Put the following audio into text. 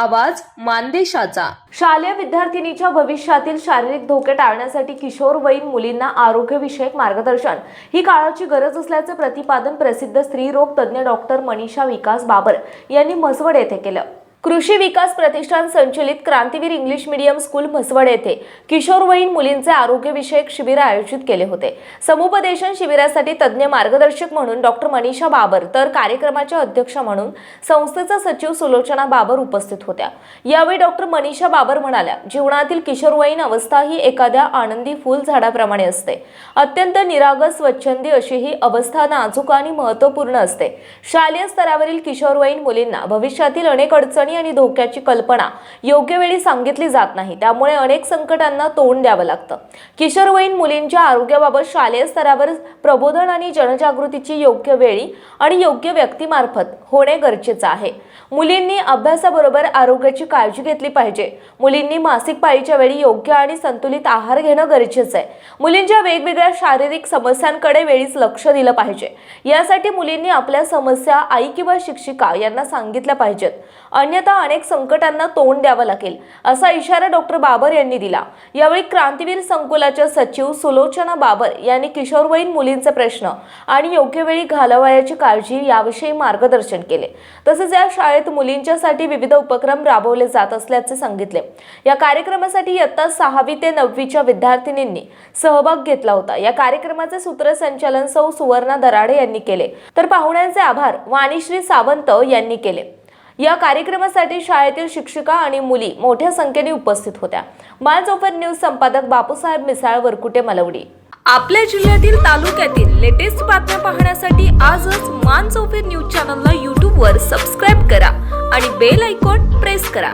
आवाज मानदेशाचा. शालेय विद्यार्थिनीच्या भविष्यातील शारीरिक धोके टाळण्यासाठी किशोरवयीन मुलींना आरोग्यविषयक मार्गदर्शन. ही काळाची गरज असल्याचे प्रतिपादन प्रसिद्ध स्त्रीरोग तज्ज्ञ डॉक्टर मनीषा विकास बाबर यांनी म्हसवड येथे केलं. कृषी विकास प्रतिष्ठान संचलित Krantiveer English medium school Mhaswad येथे किशोरवयीन मुलींचे आरोग्यविषयक शिबिर आयोजित केले होते. समुपदेशन शिबिरासाठी तज्ज्ञ मार्गदर्शक म्हणून डॉक्टर मनीषा बाबर तर कार्यक्रमाच्या अध्यक्ष म्हणून संस्थेचा सचिव सुलोचना बाबर उपस्थित होत्या. यावेळी डॉक्टर मनीषा बाबर म्हणाल्या जीवनातील किशोरवयीन अवस्था ही एखाद्या आनंदी फुल झाडाप्रमाणे असते. अत्यंत निरागस स्वच्छंदी अशी ही अवस्था नाजूक आणि महत्त्वपूर्ण असते. शालेय स्तरावरील किशोरवयीन मुलींना भविष्यातील अनेक अडचणी आणि धोक्याची कल्पना योग्य वेळी सांगितली जात नाही. त्यामुळे अनेक संकटांना तोंड द्यावं लागतं. किशोरवयीन मुलींच्या आरोग्याबाबत शालेय स्तरावर प्रबोधन आणि जनजागृतीची योग्य वेळी आणि योग्य व्यक्तीमार्फत होणे गरजेचं आहे. मुलींनी अभ्यासाबरोबर आरोग्याची काळजी घेतली पाहिजे. मुलींनी मासिक पाळीच्या वेळी योग्य आणि संतुलित आहार घेणं गरजेचं आहे. मुलींच्या वेगवेगळ्या शारीरिक समस्यांकडे वेळीच लक्ष दिलं पाहिजे. यासाठी मुलींनी आपल्या समस्या आई किंवा शिक्षिका यांना सांगितल्या पाहिजेत. अन्य अन्यथा अनेक संकटांना तोंड द्यावं लागेल असा इशारा डॉक्टर बाबर यांनी दिला. यावेळी क्रांतीवीर संकुलाच्या सचिव सुलोचना बाबर यांनी किशोरवयीन मुलींचे प्रश्न आणि योग्य वेळी घालवायाची काळजी याविषयी मार्गदर्शन केले. तसेच या शाळेत मुलींच्यासाठी विविध उपक्रम राबवले जात असल्याचे सांगितले. या कार्यक्रमासाठी इयत्ता सहावी ते नववीच्या विद्यार्थिनींनी सहभाग घेतला होता. या कार्यक्रमाचे सूत्रसंचालन सौ सुवर्णा दराडे यांनी केले. तर पाहुण्यांचे आभार वाणीश्री सावंत यांनी केले. या कार्यक्रमासाठी शाळेतील शिक्षिका आणि मुली मोठ्या संख्येने उपस्थित होत्या. मालचोफर न्यूज संपादक बापूसाहेब मिसाळ वरकुटे मलवडी. आपल्या जिल्ह्यातील तालुक्यातील लेटेस्ट बातम्या पाहण्यासाठी आजच मान चौफेर न्यूज चॅनलला यूट्यूबवर सबस्क्राईब करा आणि बेल आयकॉन प्रेस करा.